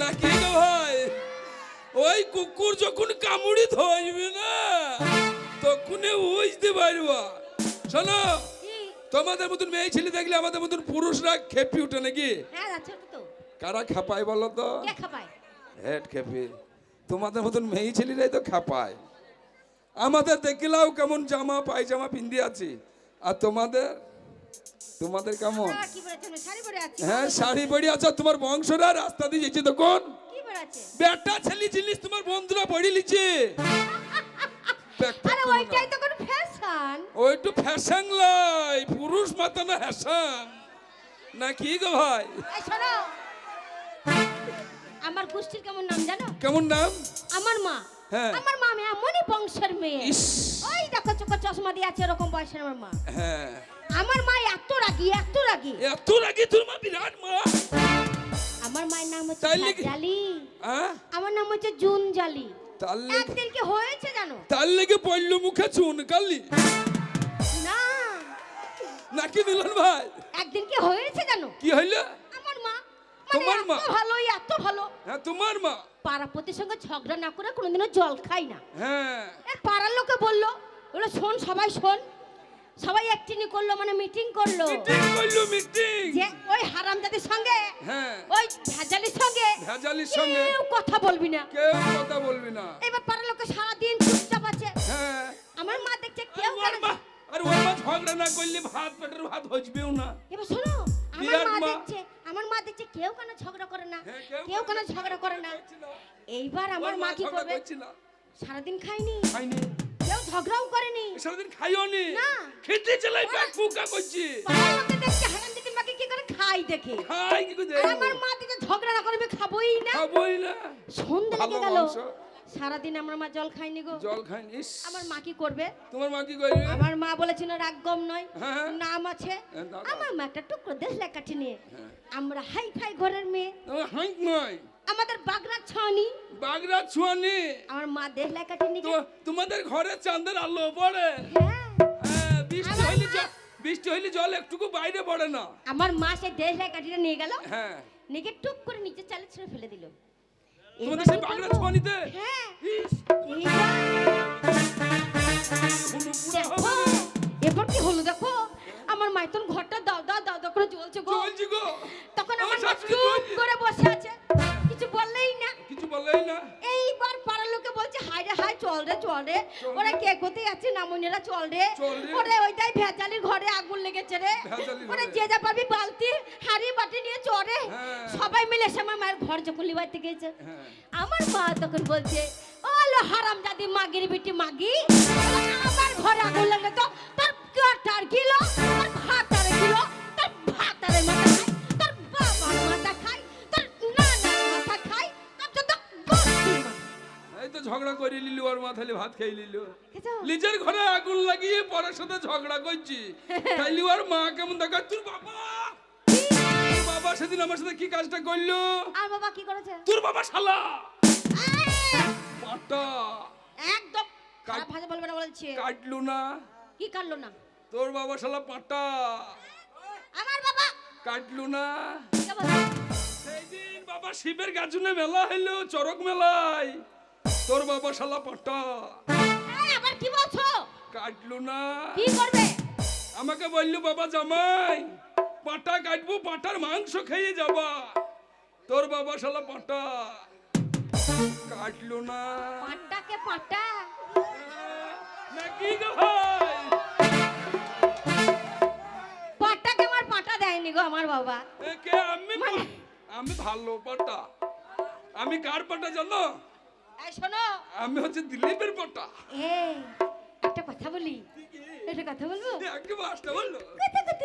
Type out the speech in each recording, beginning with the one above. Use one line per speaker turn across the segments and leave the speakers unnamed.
না কি গো ভাই? ওই কুকুর যখন কামড়ি ধরবে না তখনই বুঝতে পারবা। শোনো তোমাদের মতন মেয়ে ছেলে দেখলে আমাদের মতন পুরুষরা খেপি উঠে নাকি?
হ্যাঁ
কারা খাপায় বলো তো? হেড খেপি। তোমাদের মতন মেয়ে ছেলেরাই তো খাপায়। আমাদের দেখলাও কেমন জামা পায়জামা পিন্দি আছি। আর তোমাদের? তোমাদের কেমন?
আছে।
হ্যাঁ শাড়ি পরে আছো তোমার বংশরা রাস্তা দিয়ে যেছে তখন বেটা ছেলে জিনিস তোমার বন্ধুরা পড়ে লিছে
কোন ফ্যাশন
ওই একটু ফ্যাশন লাই পুরুষ মাতা না হ্যাশন না কি গো ভাই?
আমার গোষ্ঠীর কেমন নাম জানো?
কেমন নাম?
আমার মা।
হ্যাঁ।
আমার মা আমি এমনই বংশের মেয়ে। ওই দেখো চোখে চশমা দিয়ে আছে এরকম বয়সের আমার মা।
হ্যাঁ।
আমার মা এত রাগি এত রাগি।
এত রাগে তোর মা বিরাট মা।
আমার মায়ের নাম হচ্ছে? জালি
হ্যাঁ
আমার নাম হচ্ছে জুন জালি
তার লেগে
একদিন কি হয়েছে জানো?
তার লেগে পড়ল মুখে চুন কালি।
না।
নাকি মিলন ভাই?
একদিন কি হয়েছে জানো?
কি হইল?
আমার মা
তোমার
মানে
মা?
এত ভালো এত ভালো।
হ্যাঁ তোমার মা।
পাড়াপতির সঙ্গে ঝগড়া না করে কোনোদিনও জল খাই না।
হ্যাঁ।
এর পাড়ার লোকে বলল বলল শোন সবাই শোন। সবাই একটিনি করল মানে মিটিং করল।
মিটিং করল মিটিং
যে ওই হারামজাদির সঙ্গে
হ্যাঁ।
ওই ভেজালির সঙ্গে
ভেজালির সঙ্গে।
কেউ কথা বলবি না।
কেউ কথা বলবি না।
এবার পাড়ার লোকে সারাদিন চুপচাপ আছে।
হ্যাঁ।
আমার মা দেখছে কেউ
আর ওর মা আর ওর মা ঝগড়া না করলে ভাত পেটের ভাত হজবেও না।
এবার শোনো আমার মা। দেখছে আমার মা দেখছে কেউ কেন ঝগড়া করে না।
হ্যাঁ, কেউ
কেন ঝগড়া করে না। এইবার আমার মা কি করবে। সারাদিন খাইনি
খাইনি
ঝগড়াও করেনি।
সারাদিন খাইও নি।
না।
খেতে চালাই পেট ফুকা করছি।
পাড়ার লোকে দেখছে হারামজাদির মাকে কি করে খাই দেখে?
খাই কি করে
আর আমার মা ঝগড়া না করবে খাবোই না।
খাবই না।
সন্ধ্যা লেগে গেল। সারাদিন আমার মা জল খায়নি গো।
জল খাইনি
আমার মা কি করবে?
তোমার মা কি করবে?
আমার মা বলেছিল রাগ গম নয়।
হ্যাঁ।
নাম আছে।
হ্যাঁ।
আমার মা একটা টুকরো দেশ লেখাটি নিয়ে।
হ্যাঁ।
আমরা হাই ফাই ঘরের মেয়ে।
হাইক নয়
আমাদের বাগড়া ছানি
বাগড়া ছুয়ানি?
আমার মা দেশ লেখাটি নিয়ে
তো তোমাদের ঘরে চাঁদের আলো পড়ে।
হ্যাঁ।
হ্যাঁ, বৃষ্টি হইলে বৃষ্টি হইলে জল একটুকু বাইরে পড়ে না।
আমার মা সেই দেশ লেখাটিটা নিয়ে গেল।
হ্যাঁ।
নিয়ে টুক করে নিচে চালে ছেড়ে ফেলে দিল।
তোমাদের সেই
করব?
ছোঁয়ানিতে?
হ্যাঁ। এবার কি হলো দেখো? আমার মাইতন ঘরটা দাও দাও দাও দাও করে জ্বলছে গো।
চলছি গো।
তখন আমার চুপ করে বসে না
না।
এইবার পাড়ার লোকে বলছে হাই রে হাই চল রে চল রে। ওরা কে কোথায় আছে নামুনেরা চল রে। ওরে ওইটাই ভেজালির ঘরে আগুন লেগেছে রে। ওরে যে যা পাবি বালতি হাড়ি বাটি নিয়ে চড়ে
হ্যাঁ।
সবাই মিলে এসে আমার মায়ের ঘর যখন লিবাইতে গেছে
হ্যাঁ।
আমার মা তখন বলছে ওলো হারাম দাদি মাগির বিটি মাগি আমার ঘরে আগুন লাগলে তো তোর কাটার কিলো তোর ভাতার
ঝগড়া করে লিলু আর মাথালে ভাত খেয়ে লিলু নিজের ঘরে আগুন লাগিয়ে পরের সাথে ঝগড়া করছি। তাইলি আর মা কেমন দেখা তোর বাবা! বাবা সেদিন আমার সাথে কি কাজটা করল?
আর বাবা কি করেছে?
তোর বাবা শালা! পাটা
একদম খারাপ ভাষা বলবে না বলছে
কাটলো না।
কি কাটলো না?
তোর বাবা শালা পাটা
আমার বাবা!
কাটলো না। সেই দিন বাবা শিবের গাজনে মেলা হইল চরক মেলায়। তোর বাবা শালা পাটা।
আবার কি বলছো?
কাটলো না।
কি করবে?
আমাকে বলল বাবা জামাই পাটা কাটবো পাটার মাংস খেয়ে যাবা। তোর বাবা শালা পাটা। কাটলো না।
পাট্টাকে পাট্টা
নাকি গো ভাই?
পাট্টাকে আমার পাটা দেয়নি গো আমার বাবা।
একে আমি
মানে?
আমি ভালো পাটা। আমি কার পাটা জানো?
এই শোনো।
আমি হচ্ছে দিলীপের পাটা
এই একটা কথা বলি। একটা কথা বলব?
একটু
কথা কথা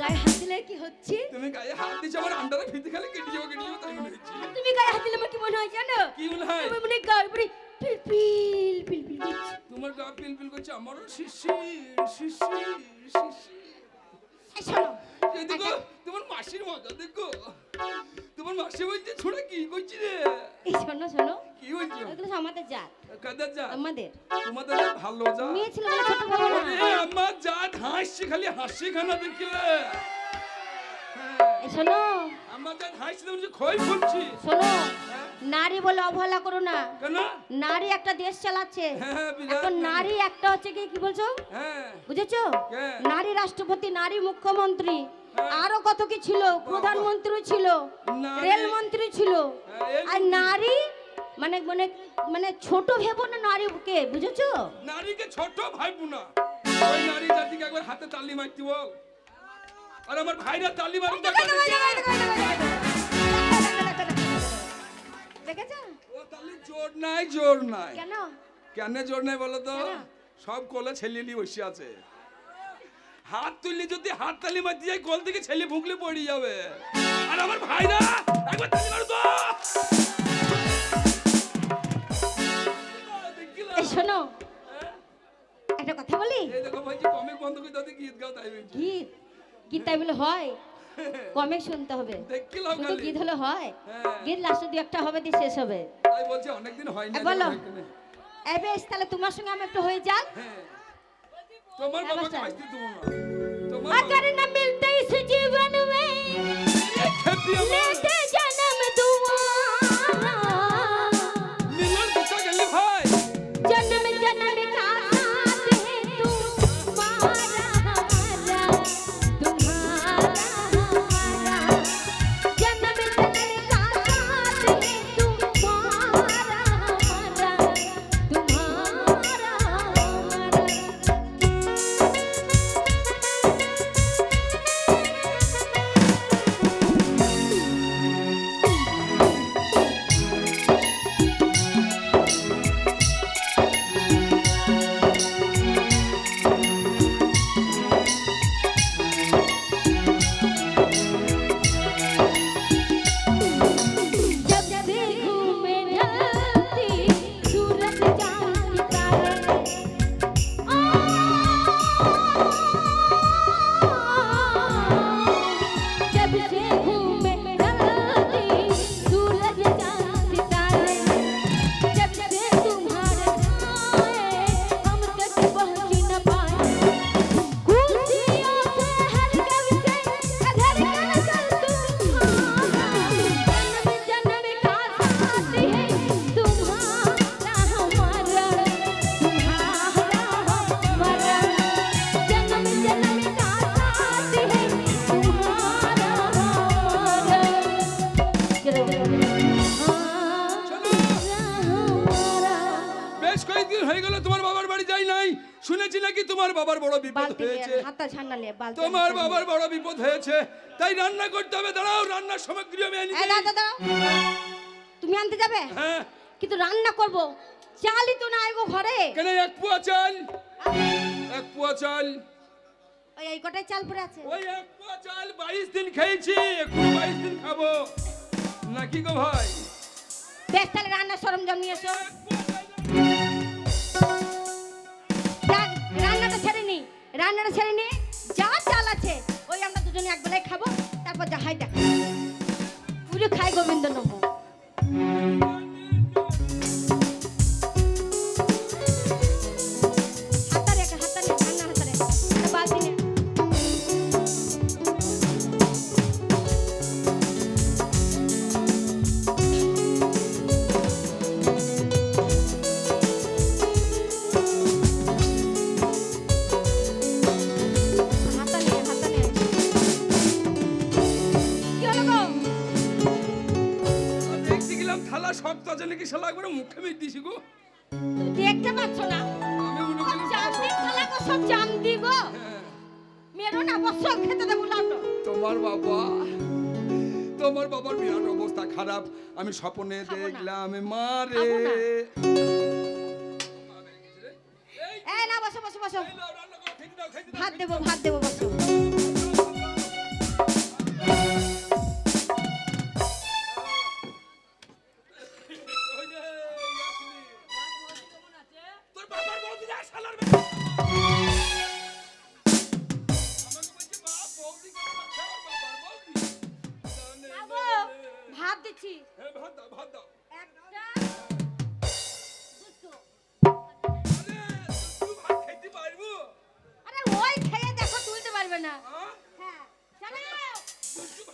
গায়ে হাত দিলে কি হচ্ছে?
তুমি গায়ে হাত দিচ্ছ আমার আন্ডারে ফিতে খালি কেটে যাব কেটে যাব তাই মনে হচ্ছে।
তুমি গায়ে হাত দিলে আমার কি মনে হয় জানো?
কি মনে হয়?
আমার মনে গায়ে পরে পিল পিল পিল পিল করছে
তোমার গা পিল পিল করছে আমারও শিশির শিশির শিশির
শোনো
তোমার মাসির মজা দেখো। তোমার মাসি বলছে ছোড়া কি করছি রে?
এই শোনো শোনো।
কি বলছো?
এগুলো আমাদের জাত।
কাদের যা
আমাদের।
তোমাদের যা ভালো যা
মেয়ে ছিল বলে ছোট না।
আমার যা হাসছি খালি হাসি খানা দেখিলে।
শোনো।
আমার যা হাসছি তুমি খই ফুলছি।
শোনো নারী বলে অবহেলা করো না।
কেন?
নারী একটা দেশ চালাচ্ছে।
হ্যাঁ হ্যাঁ,
এখন
নারী।
একটা হচ্ছে কি কি বলছো?
হ্যাঁ।
বুঝেছ? নারী রাষ্ট্রপতি নারী মুখ্যমন্ত্রী।
হ্যাঁ।
আরও কত কি ছিল? প্রধানমন্ত্রী ছিল
নারী-
রেলমন্ত্রী ছিল।
হ্যাঁ,
আর নারী মানে মানে মানে ছোট ভেবো না নারীকে বুঝেছ?
নারীকে ছোট ভাইবো না। ওই নারী জাতিকে একবার হাতে তালি মারতি বল। আর আমার ভাইরা তালি মারুন
দেখেছ?
ও তালি জোর নাই জোর নাই।
কেন?
কেন জোর নাই বলো তো? সব কোলে ছেলেলি বসে আছে। হাত তুললে যদি হাত তালি মারতে যাই কোল থেকে ছেলে ভুগলে পড়ে যাবে। আর আমার ভাইরা একবার তালি মারো তো।
শোনো। একটা কথা বলি?
এই দেখো ভাই কমে বন্ধ করে দাও গীত গাও তাই বলছি
গীত গীত তাই বলে হয়। কমে শুনতে হবে। শুধু গীত হলে হয়। গীত লাস্টে দু একটা হবে দিয়ে শেষ হবে।
তাই বলছি অনেকদিন হয় না
বলো। বেশ তাহলে তোমার সঙ্গে আমি একটু হয়ে যাক
হ্যাঁ। তোমার
হ্যাঁ,
বাবাকে
বাচ্চা।
বাঁচতে দেবো না তোমার
अगर न मिलते इस जीवन में
খেপি আমার
लेते
বিপদ হয়েছে। তোমার বাবার বড় বিপদ হয়েছে। তাই রান্না করতে হবে। দাঁড়াও রান্নার সামগ্রী আমি আনি
দাদা তুমি আনতে যাবে?
হ্যাঁ।
কিন্তু রান্না করব। চালই তো নাই গো ঘরে।
কেন এক পুয়া চাল? এক পুয়া চাল।
ওই এই কটাই চাল পড়ে আছে।
ওই এক পুয়া চাল বাইশ দিন খেয়েছি। এখন বাইশ দিন খাব। নাকি গো ভাই?
বেশ তাহলে রান্নার সরঞ্জাম নিয়ে এসো। রান্নাটা ছেড়ে নি। যা চাল আছে, ওই আমরা দুজনে এক বেলায় খাব। তারপর যা হাই দেখা। পুজো খাই গোবিন্দ নমো
নাকি শালা একবার মুখে মেয়ে দিছি গো
দেখতে পাচ্ছ না?
আমি
ও
করি
চামড়ি খালা গো সব চামড়ি গো।
হ্যাঁ,
মেরো না বসো খেতে দেবো লাটো
তোমার বাবা তোমার বাবার বিরাট অবস্থা খারাপ। আমি স্বপ্নে দেখলাম মারে। এই,
না বসো বসো বসো। ভাত দেবো ভাত দেবো বসো।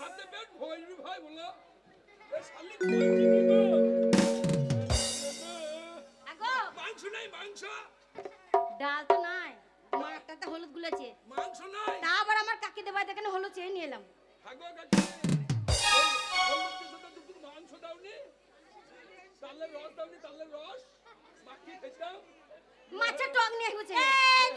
হাতে পেট ভরবি ভাই বলো। এ শালি বলছি গো?
আগো।
মাংস নাই মাংস।
ডাল তো নাই। আমার একটা একটা হলুদ গুলেছে
মাংস নাই।
তা আবার আমার কাকি দেবাই দেখেন হলুদ চেয়ে নিয়ে এলাম।
হাগো কাকি হলুদের সাথে দুপুর মাংস দাওনি। তালের রস দাওনি তালের রস। মাখি খেতাম।
মাছের টক নিয়ে এসেছে
এই